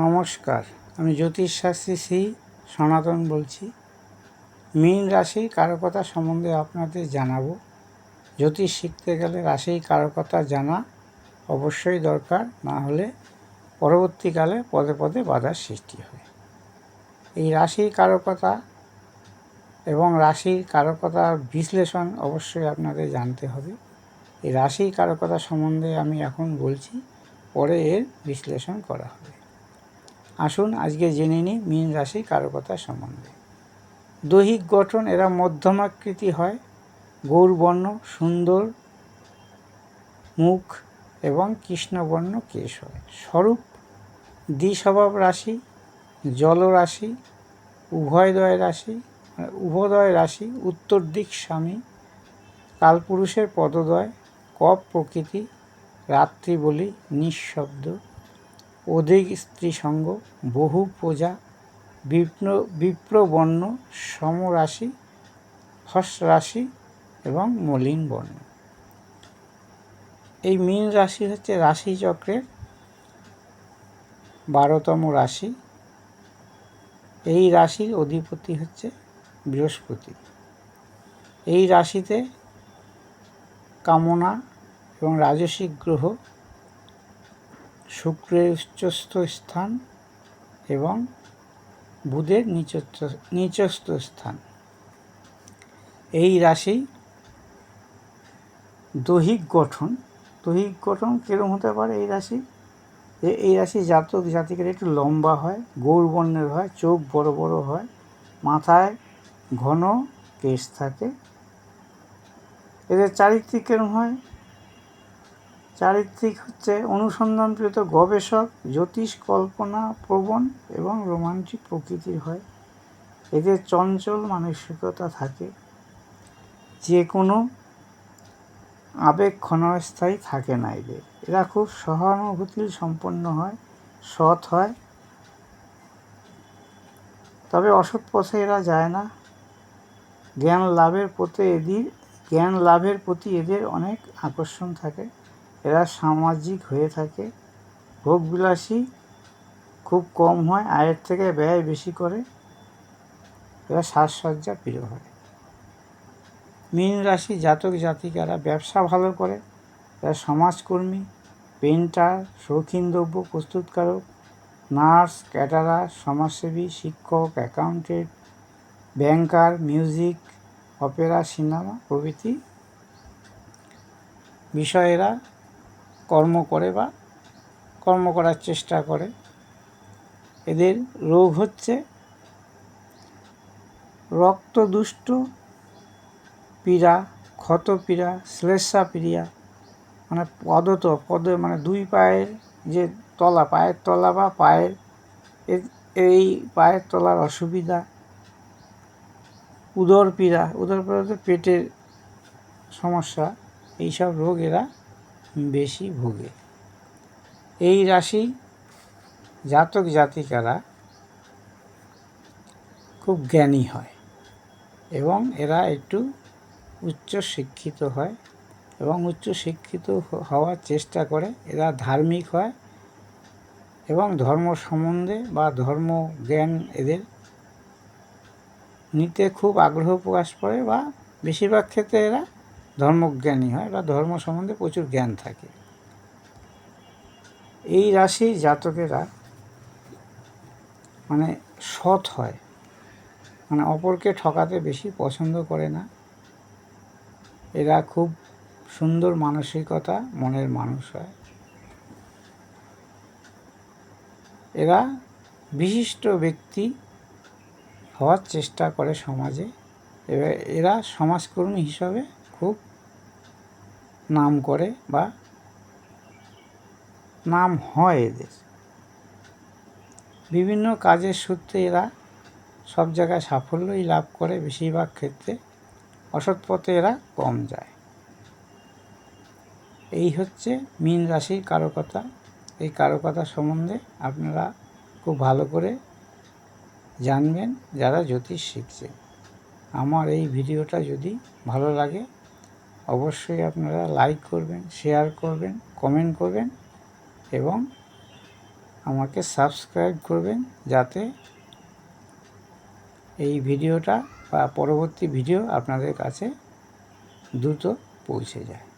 নমস্কার, আমি জ্যোতিষশাস্ত্রী শ্রী সনাতন বলছি। মীন রাশির কারকতা সম্বন্ধে আপনাদের জানাব। জ্যোতিষ শিখতে গেলে রাশির কারকতা জানা অবশ্যই দরকার, না হলে পরবর্তীকালে পদে পদে বাধার সৃষ্টি হয়। এই রাশির কারকতা এবং রাশির কারকতার বিশ্লেষণ অবশ্যই আপনাদের জানতে হবে। এই রাশির কারকতা সম্বন্ধে আমি এখন বলছি, পরে এর বিশ্লেষণ করা হবে। আসুন, আজকে জেনে নিই মীন রাশি কারকতা সম্বন্ধে। দৈহিক গঠন এরা মধ্যমাকৃতি হয়। গৌরবর্ণ সুন্দর, মুখ এবং কৃষ্ণবর্ণ কেশ হয়। স্বরূপ দ্বিস্বভাব রাশি জলরাশি উভয়দয় রাশি উভদয় রাশি, উত্তর দিক স্বামী কালপুরুষের পদদয় কপ প্রকৃতি, রাত্রি বলি নিঃশব্দ। অধিক স্ত্রী সঙ্গ বহু প্রজা বিপ্ন, বিপ্রবর্ণ, সমরাশি হস রাশি এবং মলিন বর্ণ এই মীন রাশি হচ্ছে রাশিচক্রের বারোতম রাশি। এই রাশির অধিপতি হচ্ছে বৃহস্পতি। এই রাশিতে কামনা এবং রাজসিক গ্রহ শুক্রের উচ্চস্থ স্থান এবং বুধের নিচস্থ নিচস্থ স্থান। এই রাশি দৈহিক গঠন। দৈহিক গঠন কীরকম হতে পারে এই রাশি? এই রাশি জাতক জাতিকের একটু লম্বা হয়, গৌর বর্ণের হয়, চোখ বড় বড় হয়, মাথায় ঘন কেশ থাকে। এদের চারিত্রিক কেরম হয়? চারিত্রিক হচ্ছে অনুসন্ধানকৃত গবেষক, জ্যোতিষ, কল্পনা, প্রবণ এবং রোমান্টিক প্রকৃতির হয়। এদের চঞ্চল মানসিকতা থাকে। যে কোনো আবেগ ক্ষণস্থায়ী থাকে না এদের। এরা খুব সহানুভূতি সম্পন্ন হয়, সৎ হয়। তবে অসৎ পথে এরা যায় না। জ্ঞান লাভের প্রতি এদের, জ্ঞান লাভের প্রতি এদের অনেক আকর্ষণ থাকে। এরা সামাজিক হয়ে থাকে। ভোগবিলাসী খুব কম হয়, আয়ের থেকে ব্যয় বেশি করে। এরা সাজসজ্জা প্রিয় হয়। মীন রাশি জাতক জাতিকারা ব্যবসা ভালো করে। এরা সমাজকর্মী পেন্টার শৌখিন দ্রব্য প্রস্তুতকারক, নার্স, ক্যাটারার, সমাজসেবী, শিক্ষক, accountant, banker, music, opera, cinema প্রভৃতি বিষয়েরা কর্ম করে বা কর্ম করার চেষ্টা করে। এদের রোগ হচ্ছে রক্তদুষ্ট পীড়া ক্ষত পীড়া শ্লেষা পীড়া মানে পদত, পদ মানে দুই পায়ের যে তলা, পায়ের তলা বা পায়ের এই পায়ের তলার অসুবিধা, উদর পীড়া উদর পীড়া পেটের সমস্যা, এইসব রোগ এরা বেশি ভোগে। এই রাশি জাতক জাতিকারা খুব জ্ঞানী হয় এবং এরা একটু উচ্চ শিক্ষিত হয় এবং উচ্চ শিক্ষিত হওয়ার চেষ্টা করে। এরা ধার্মিক হয় এবং ধর্ম সম্বন্ধে বা ধর্ম জ্ঞান এদের নিতে খুব আগ্রহ প্রকাশ করে বা বেশিরভাগ ক্ষেত্রে এরা ধর্মজ্ঞানী হয় বা ধর্ম সম্বন্ধে প্রচুর জ্ঞান থাকে। এই রাশির জাতকেরা মানে সৎ হয়। মানে অপরকে ঠকাতে বেশি পছন্দ করে না। এরা খুব সুন্দর মানসিকতা, মনের মানুষ হয়। এরা বিশিষ্ট ব্যক্তি হওয়ার চেষ্টা করে সমাজে। এরা সমাজকর্মী হিসাবে খুব নাম করে বা নাম হয় এদের। বিভিন্ন কাজের সূত্রে এরা সব জায়গায় সাফল্যই লাভ করে, বেশিরভাগ ক্ষেত্রে অসৎ পথে এরা কম যায়। এই হচ্ছে মীন রাশির কারকতা। এই কারকতা সম্বন্ধে আপনারা খুব ভালো করে জানবেন, যারা জ্যোতিষ শিখছে। আমার এই ভিডিওটা যদি ভালো লাগে অবশ্যই আপনারা লাইক করবেন শেয়ার করবেন কমেন্ট করবেন এবং আমাকে সাবস্ক্রাইব করবেন যাতে এই ভিডিওটা বা পরবর্তী ভিডিও আপনাদের কাছে দ্রুত পৌঁছে যায়।